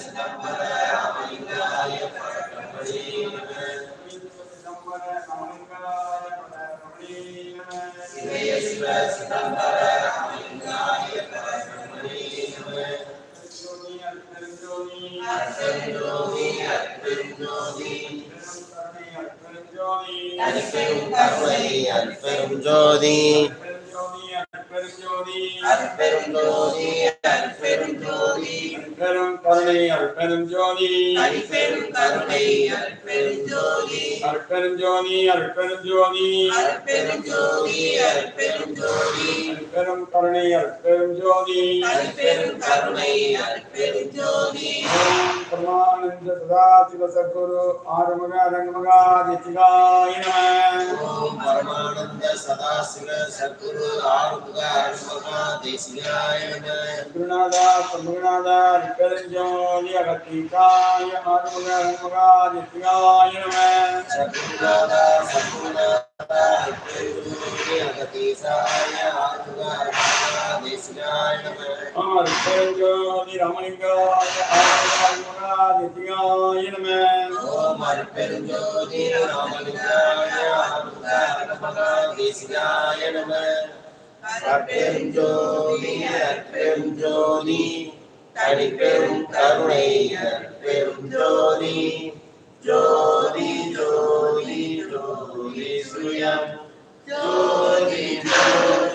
சிதம்பர அமலிங்காய பரம்படி சிதய சிவ சிதம்பர அற்பெருஞ்சோதி அற்பெருஞ்சோதி அற்பெருஞ்சோதி அற்பெரும் கருணை அற்பெரும் ஜோதி அற்பெரும் கருணை நம. ஓம் பரமானந்த சதாசிவ சத்குரு ஆறுமுக அருமகா தேசிகாய குருநாதா சண்முகநாதா அற்பெருஞ்சோதி அகத்தீகாய ஆறுமுக அரங்கமகாதிசிகாய நம. சத்குருநாதா சத்குருநாதா. அரிப்பெருஞ்சோதி ரமணிங்காய ஆராயுகாதித்யாய நம ஓம் அரிப்பெருஞ்சோதி ராமலிங்காய ஆராயுகாதித்யாய நம அரிப்பெருஞ்சோதி அரிப்பெருஞ்சோதி தனிப்பெரும் கருணை ஜோதி ஜோதி Hallelujah. Glory, glory.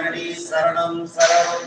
சரணி சரணம் சரணம்.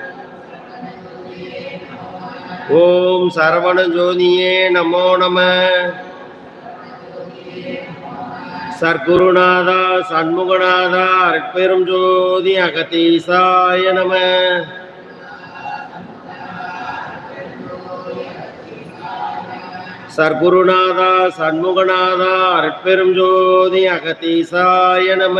ஓம் சரவண ஜோதியே நமோ நம. சர்க்குருநாதா சண்முகநாதா அற்பெரும் ஜோதி அகதீசாய நம. சர்க்குருநாதா சண்முகநாதா அற்பெரும் ஜோதி அகதீசாய நம.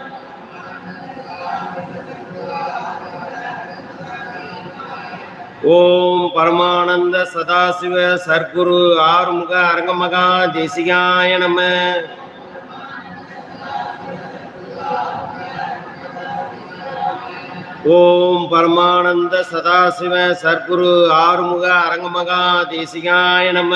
ஓம் பரமானந்த சதாசிவ சர்க்குரு ஆறுமுக அரங்கமகா தேசிகாய நம. ஓம் பரமானந்த சதாசிவ சர்க்குரு ஆறுமுக அரங்கமகா தேசிகாய நம.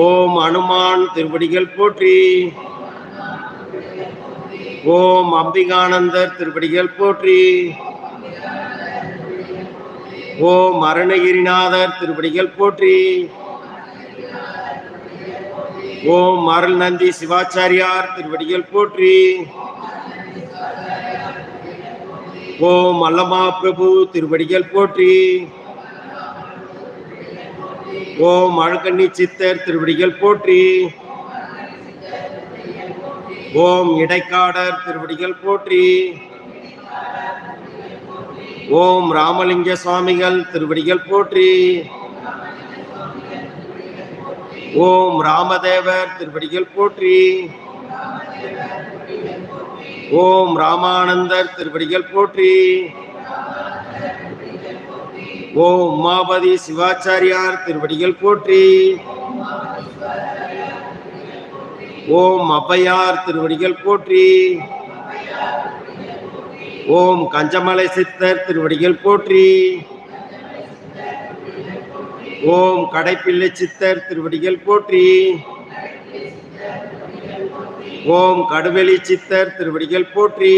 ஓம் அனுமான் திருப்படிகள் போற்றி. ஓம் அம்பிகானந்தர் திருப்படிகள் போற்றி. ஓம் அருணகிரிநாதர் திருப்படிகள் போற்றி. ஓம் அருள் நந்தி சிவாச்சாரியார் திருவடிகள் போற்றி. ஓம் அல்லமா பிரபு திருவடிகள் போற்றி. ஓம் அழகண்ணி சித்தர் திருவடிகள் போற்றி. ஓம் இடைக்காடர் திருவடிகள் போற்றி. ஓம் ராமலிங்க சுவாமிகள் திருவடிகள் போற்றி. ஓம் ராமதேவர் திருவடிகள் போற்றி. ஓம் ராமானந்தர் திருவடிகள் போற்றி. ஓம் உமாபதி சிவாச்சாரியார் திருவடிகள் போற்றி. ஓம் அப்பையார் திருவடிகள் போற்றி. ஓம் கஞ்சமலை சித்தர் திருவடிகள் போற்றி. ஓம் கடைப்பிள்ளை சித்தர் திருவடிகள் போற்றி. ஓம் கடுவெளி சித்தர் திருவடிகள் போற்றி.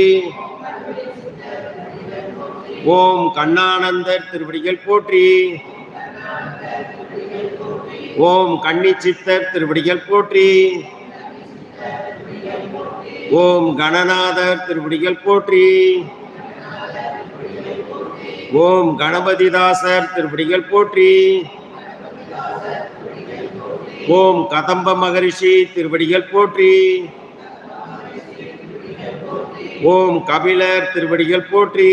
ஓம் கண்ணானந்தர் திருவடிகள் போற்றி. ஓம் கன்னி சித்தர் திருவடிகள் போற்றி. ஓம் கணநாதர் திருவடிகள் போற்றி. ஓம் கணபதிதாசர் திருவடிகள் போற்றி. ஓம் கதம்ப மகரிஷி திருவடிகள் போற்றி. ஓம் கபிலர் திருவடிகள் போற்றி.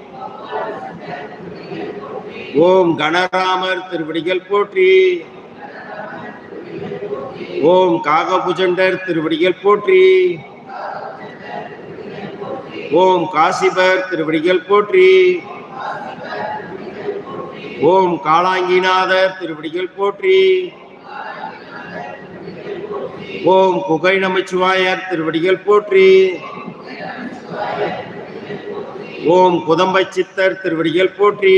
ஓம் கணராமர் திருவடிகள் போற்றி. ஓம் காகபுஜண்டர் திருவடிகள் போற்றி. ஓம் காசிபர் திருவடிகள் போற்றி. ஓம் காளாங்கிநாதர் திருவடிகள் போற்றி. ஓம் குகை நமச்சிவாயர் திருவடிகள் போற்றி. ஓம் குதம்பை சித்தர் திருவடிகள் போற்றி.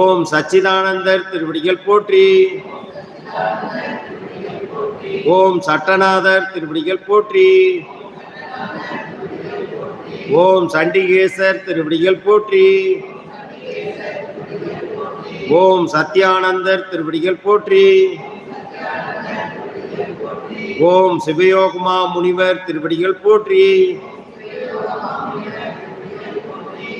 ஓம் சச்சிதானந்தர் திருவடிகள் போற்றி. ஓம் சட்டநாதர் திருவடிகள் போற்றி. ஓம் சண்டிகேசர் திருவடிகள் போற்றி. ஓம் சத்யானந்தர் திருவடிகள் போற்றி. ஓம் சிவயோகமா முனிவர் திருவடிகள் போற்றி.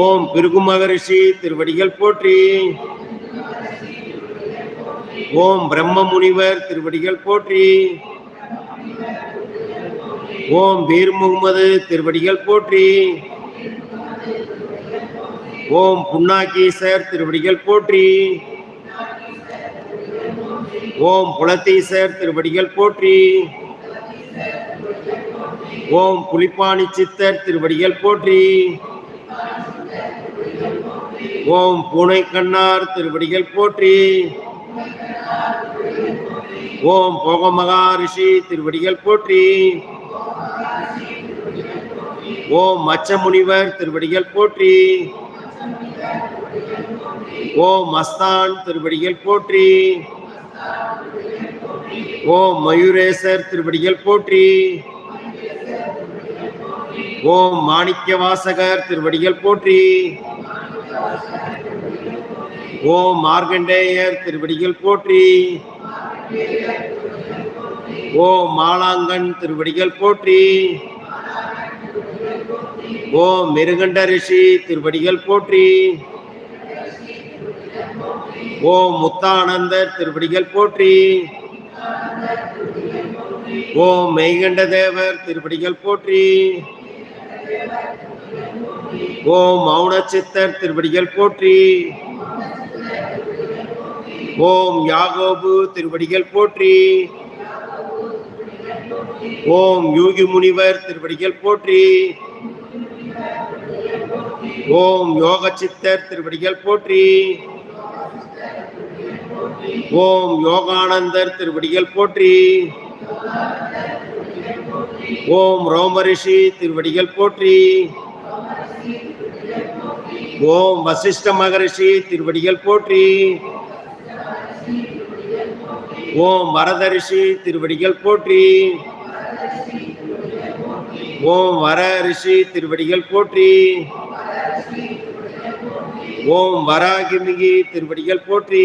ஓம் பிருகு மகரிஷி திருவடிகள் போற்றி. ஓம் பிரம்ம முனிவர் திருவடிகள் போற்றி. ஓம் பீர் முகமது திருவடிகள் போற்றி. ஓம் புண்ணாக்கீசர் திருவடிகள் போற்றி. ஓம் புலத்தீசர் திருவடிகள் போற்றி. ஓம் புலிப்பாணி சித்தர் திருவடிகள் போற்றி. ஓம் பூனை கண்ணார் திருவடிகள் போற்றி. ஓம் போக மகாரிஷி திருவடிகள் போற்றி. ஓம் மச்ச முனிவர் திருவடிகள் போற்றி. ஓம் மஸ்தான் திருவடிகள் போற்றி. ஓம் மயூரேசர் திருவடிகள் போற்றி. ஓம் மாணிக்க வாசகர் திருவடிகள் போற்றி. ஓம் மார்கண்டேயர் திருவடிகள் போற்றி. ஓம் மாலாங்கன் திருவடிகள் போற்றி. ஓம் மிருகண்ட ரிஷி திருவடிகள் போற்றி. ஓம் முத்தானந்தர் திருவடிகள் போற்றி. ஓம் மெய்கண்ட தேவர் திருவடிகள் போற்றி. ஓம் மௌன சித்தர் திருவடிகள் போற்றி. ஓம் யாகோபு திருவடிகள் போற்றி. ஓம் யோகி முனிவர் திருவடிகள் போற்றி. ஓம் யோக சித்தர் திருவடிகள் போற்றி. ஓம் யோகானந்தர் திருவடிகள் போற்றி. ஓம் ரோமரிஷி திருவடிகள் போற்றி. ஓம் வசிஷ்ட மகரிஷி திருவடிகள் போற்றி. ஓம் வரதரிஷி திருவடிகள் போற்றி. ஓம் வர ரிஷி திருவடிகள் போற்றி. ஓம் வராகிமிகி திருவடிகள் போற்றி.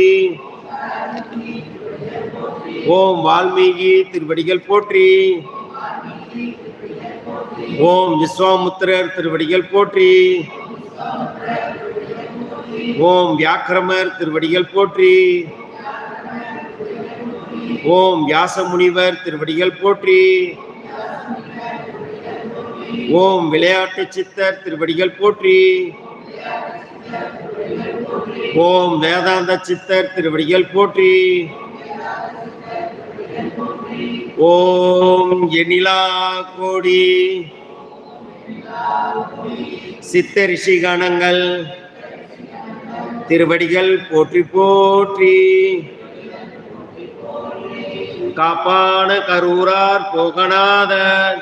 ஓம் வால்மீகி திருவடிகள் போற்றி. ஓம் விஸ்வாமுத்திரர் திருவடிகள் போற்றி. ஓம் வியாக்கிரமர் திருவடிகள் போற்றி. ஓம் வியாச முனிவர் திருவடிகள் போற்றி. ஓம் விளையாட்டு சித்தர் திருவடிகள் போற்றி. ஓம் வேதாந்த சித்தர் திருவடிகள் போற்றி. ஓம் எனிலா கோடி. சித்த ரிஷி கணங்கள். திருவடிகள் போற்றி போற்றி. காப்பான கரூரார் போகநாதர்.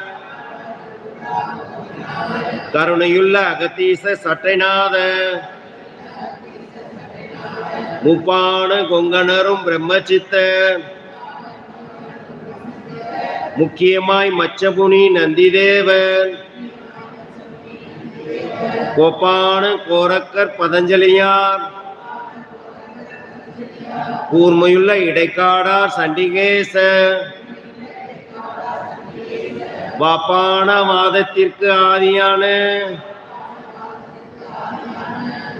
கருணையுள்ள அகத்தீச சட்டைநாதர். முப்பான கொங்கணரும் பிரம்மச்சித்த முக்கியமாய் மச்சபுனி நந்திதேவர். கோபான கோரக்கர் பதஞ்சலியார். கூர்மையுள்ள இடைக்காடார் சண்டிகேச. வாப்பான வாதத்திற்கு ஆதியான.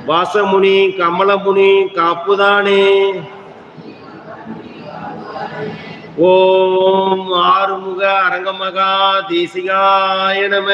வாசமுனி கமலமுனி காப்புதானே. ஓம் ஆறுமுக அரங்கமகா தேசிகாய நம.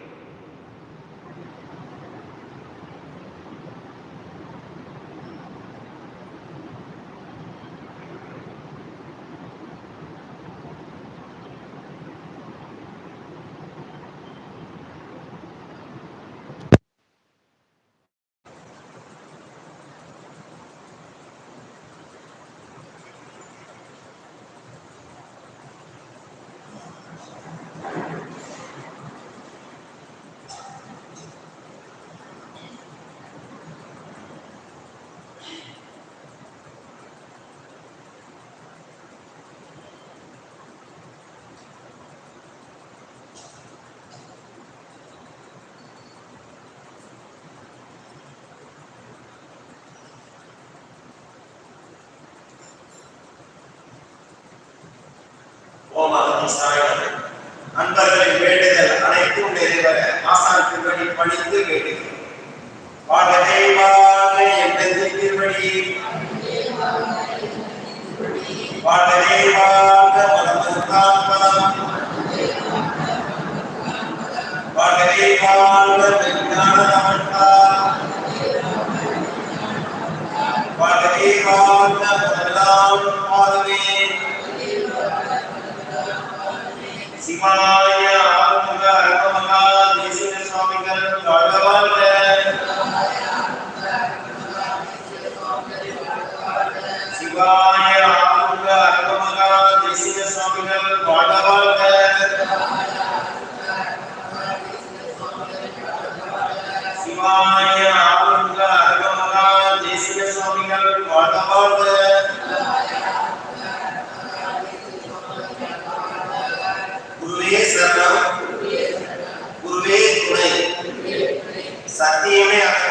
ஓம் அகதீசாய நண்பர்களின் வேண்டுதல் அனைத்தும் நிறைவர ஆசான் திருவடி பணிந்து வேண்டுகிறோம் பாடலை வாழ்க எந்தெந்த திருவடி. வாழ்கவே வாழ்க மனமதுதான் பலம் வாழ்கவே வாழ்க விஞ்ஞான நமட்டார் வாழ்க முதலாம் வாழ்வே சிவாய Sardinia